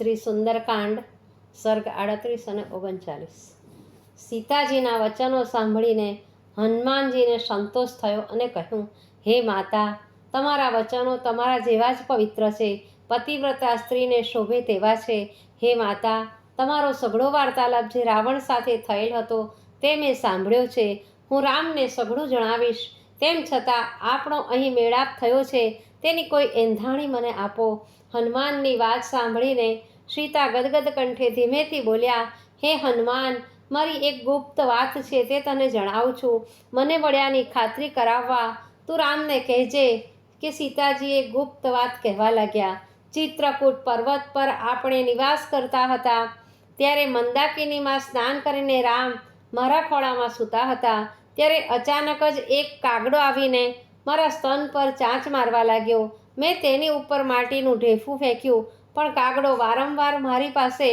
શ્રી સુંદરકાંડ, સર્ગ આડત્રીસ અને ઓગણચાલીસ. સીતાજીના વચનો સાંભળીને હનુમાનજીને સંતોષ થયો અને કહ્યું, હે માતા, તમારા વચનો તમારા જેવા જ પવિત્ર છે. પતિવ્રતા સ્ત્રીને શોભે તેવા છે. હે માતા, તમારો સઘળો વાર્તાલાપ જે રાવણ સાથે થયેલ હતો તે મેં સાંભળ્યો છે. હું રામને સઘળું જણાવીશ. તેમ છતાં આપણો અહીં મેળાપ થયો છે. તેની કોઈ એંધાણી મને આપો. હનુમાનની વાત સાંભળીને સીતા ગદગદ કંઠે ધીમેથી બોલ્યા, હે હનુમાન, મારી એક ગુપ્ત વાત છે તે તને જણાવું છું. મને વળ્યાની ખાતરી કરાવવા તું રામને કહેજે કે સીતાજીએ ગુપ્ત વાત કહેવા લાગ્યા. ચિત્રકૂટ પર્વત પર આપણે નિવાસ કરતા હતા. ત્યારે મંદાકિનીમાં સ્નાન કરીને રામ મારા ખોળામાં સૂતા હતા. ત્યારે અચાનક જ એક કાગડો આવીને મારા સ્તન પર ચાંચ મારવા લાગ્યો. મેં તેની ઉપર માટીનું ઢેફું ફેંક્યું. પણ કાગડો વારંવાર મારી પાસે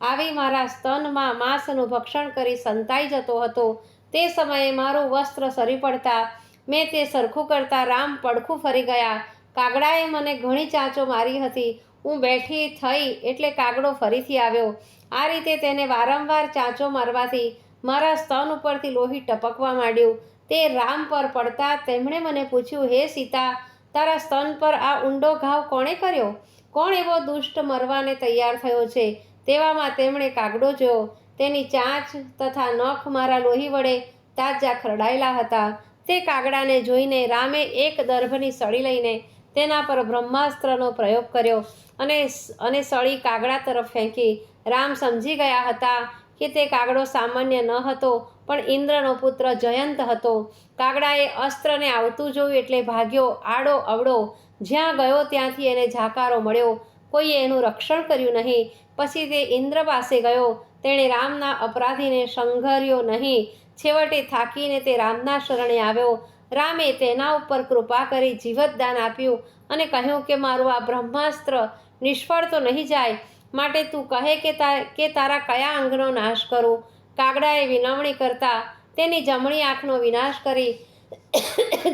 આવી મારા સ્તનમાં માંસનું ભક્ષણ કરી સંતાઈ જતો હતો. તે સમયે મારું વસ્ત્ર સરી પડતા, મેં તે સરખું કરતા રામ પડખું ફરી ગયા. કાગડાએ મને ઘણી ચાંચો મારી હતી. હું બેઠી થઈ એટલે કાગડો ફરીથી આવ્યો. આ રીતે તેને વારંવાર ચાંચો મારવાથી મારા સ્તન ઉપરથી લોહી ટપકવા માંડ્યું. તે રામ પર પડતા તેમણે મને પૂછ્યું, હે સીતા, તારા સ્તન પર આ ઊંડો ઘાવ કોણે કર્યો? કોણ એવો દુષ્ટ મરવાને તૈયાર થયો છે? તેવામાં તેમણે કાગડો જોયો. તેની ચાંચ તથા નખ મારા લોહી વડે તાજા ખરડાયેલા હતા. તે કાગડાને જોઈને રામે એક દર્ભની સળી લઈને તેના પર બ્રહ્માસ્ત્રનો પ્રયોગ કર્યો અને અને સળી કાગડા તરફ ફેંકી. રામ સમજી ગયા હતા કે તે કાગડો સામાન્ય ન હતો, પણ ઇન્દ્રનો પુત્ર જયંત હતો. કાગડાએ અસ્ત્રને આવતું જોયું એટલે ભાગ્યો આડો અવડો જ્યાં ગયો ત્યાંથી એને જાકારો મળ્યો. કોઈએ એનું રક્ષણ કર્યું નહીં. પછી તે ઇન્દ્ર પાસે ગયો. તેણે રામના અપરાધીને સંઘર્યો નહીં. છેવટે થાકીને તે રામના શરણે આવ્યો. રામે તેના ઉપર કૃપા કરી જીવતદાન આપ્યું અને કહ્યું કે મારું આ બ્રહ્માસ્ત્ર નિષ્ફળ તો નહીં જાય. માટે તું કહે કે કે તારા કયા અંગનો નાશ કરું? કાગડાએ વિનવણી કરતા તેની જમણી આંખનો વિનાશ કરી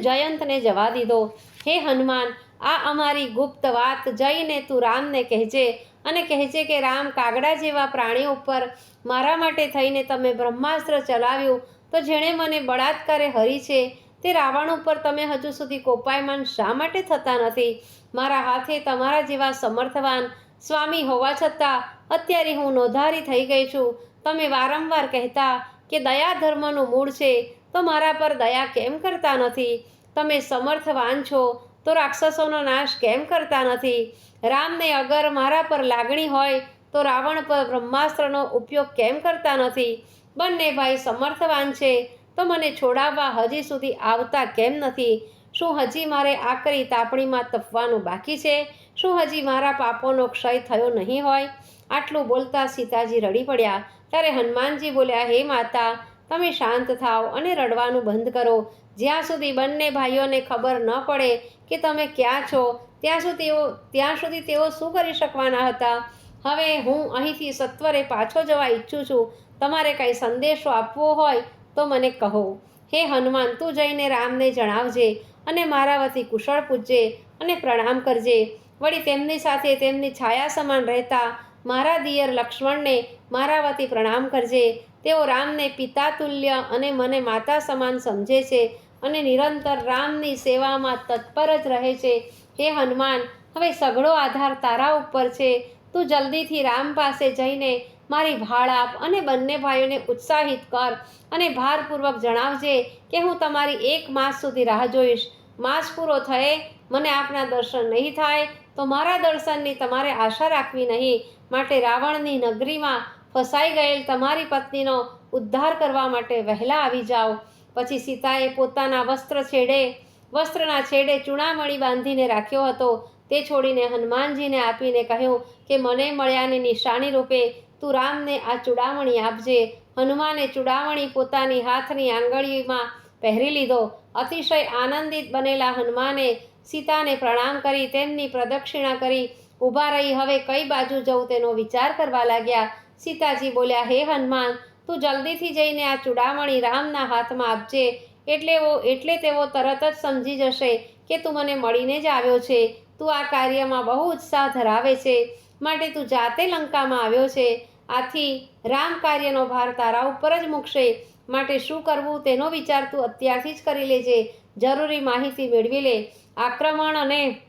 જયંતને જવા દીધો. હે હનુમાન આ અમારી ગુપ્ત વાત જઈને તું રામને કહેજે અને કહેજે કે રામ કાગડા જેવા પ્રાણીઓ ઉપર મારા માટે થઈને તમે બ્રહ્માસ્ત્ર ચલાવ્યું તો જેણે મને બળાત્કારે હરી છે તે રાવણ ઉપર તમે હજુ સુધી કોપાયમાન શા માટે થતા નથી? મારા હાથે તમારા જેવા સમર્થવાન સ્વામી હોવા છતાં અત્યારે હું નોંધારી થઈ ગઈ છું. તમે વારંવાર કહેતા કે દયા ધર્મનું મૂળ છે તો મારા પર દયા કેમ કરતા નથી? તમે સમર્થવાન છો તો રાક્ષસોનો નાશ કેમ કરતા નથી? રામને અગર મારા પર લાગણી હોય, તો રાવણ પર બ્રહ્માસ્ત્રનો ઉપયોગ કેમ કરતા નથી? બંને ભાઈ સમર્થવાન છે, તો મને છોડાવવા હજી સુધી આવતા કેમ નથી? શું હજી મારે આકરી તાપણીમાં તપવાનું બાકી છે? શું હજી મારા પાપોનો ક્ષય થયો નહીં હોય? આટલું બોલતા સીતાજી રડી પડ્યા. ત્યારે હનુમાનજી બોલ્યા, હે માતા, તમે શાંત થાઓ અને રડવાનું બંધ કરો. જ્યાં સુધી બંને ભાઈઓને ખબર ન પડે કે તમે ક્યાં છો, ત્યાં સુધી ત્યાં સુધી તેઓ શું કરી શકવાના હતા? હવે હું અહીંથી સત્વરે પાછો જવા ઈચ્છું છું. તમારે કંઈ સંદેશો આપવો હોય તો મને કહો. હે હનુમાન, તું જઈને રામને જણાવજે અને મારા વતી કુશળ પૂજજે અને પ્રણામ કરજે. વળી તેમની સાથે તેમની છાયા સમાન રહેતા મારા દિયર લક્ષ્મણને મારા વતી પ્રણામ કરજે. તેઓ રામને પિતા તુલ્ય અને મને માતા સમાન સમજે છે. અને નિરંતર રામની સેવામાં તત્પર જ રહે છે. હે હનુમાન, હવે સઘળો આધાર તારા ઉપર છે. તું જલ્દીથી રામ પાસે જઈને મારી ભાળ આપ અને બંને ભાઈઓને ઉત્સાહિત કર અને ભારપૂર્વક જણાવજે કે હું તમારી એક માસ સુધી રાહ જોઈશ. માસ પૂરો થયે, મને આપના દર્શન નહીં થાય, તો મારા દર્શનની તમારે આશા રાખવી નહીં. માટે રાવણની નગરીમાં ફસાઈ ગયેલ તમારી પત્નીનો ઉદ્ધાર કરવા માટે વહેલા આવી જાઓ. પછી સીતાએ પોતાના વસ્ત્ર છેડે, વસ્ત્રના છેડે ચૂણામણી બાંધીને રાખ્યો હતો. તે છોડીને હનુમાનજીને આપીને કહ્યું કે, મને મળ્યાની નિશાની રૂપે તું રામને આ ચૂડામણી આપજે. હનુમાને ચૂડામણી પોતાની હાથની આંગળીમાં પહેરી લીધો. અતિશય આનંદિત બનેલા હનુમાને સીતાને પ્રણામ કરી, તેમની પ્રદક્ષિણા કરી, ઊભા રહી. હવે કઈ બાજુ જવું તેનો વિચાર કરવા લાગ્યા. સીતાજી બોલ્યા, હે હનુમાન તું જલ્દીથી જઈને આ ચૂડામણી રામના હાથમાં આપજે. એટલે એટલે તેઓ તરત જ સમજી જશે કે તું મને મળીને જ આવ્યો છે. તું આ કાર્યમાં બહુ ઉત્સાહ ધરાવે છે. માટે તું જાતે લંકામાં આવ્યો છે. આથી રામ કાર્યનો ભાર તારા ઉપર જ મૂકશે. માટે શું કરવું તેનો વિચાર તું અત્યારથી જ કરી લેજે. જરૂરી માહિતી મેળવી લે. આક્રમણ અને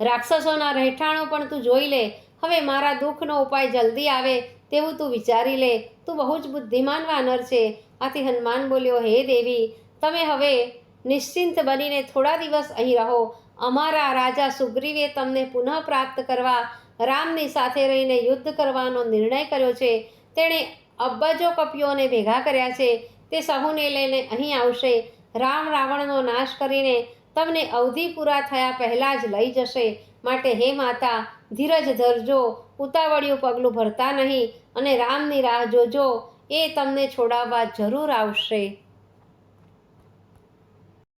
રાક્ષસોના રહેઠાણો પણ તું જોઈ લે. હવે મારા દુઃખનો ઉપાય જલ્દી આવે. તેવું તું વિચારી લે. તું બહુ જ બુદ્ધિમાન વાનર છે. આથી હનુમાન બોલ્યો, હે દેવી, તમે હવે નિશ્ચિંત બનીને થોડા દિવસ અહીં રહો. અમારા રાજા સુગ્રીવે તમને પુનઃ પ્રાપ્ત કરવા રામની સાથે રહીને યુદ્ધ કરવાનો નિર્ણય કર્યો છે. તેણે અબ્બજો કપીઓને ભેગા કર્યા છે. તે સહુને લઈને અહીં આવશે. રામ રાવણનો નાશ કરીને તમને અવધિ પૂરા થયા પહેલાં જ લઈ જશે. માટે હે માતા, ધીરજ ધરજો, ઉતાવળિયું પગલું ભરતા નહીં અને રામની રાહ જોજો, એ તમને છોડાવવા જરૂર આવશે.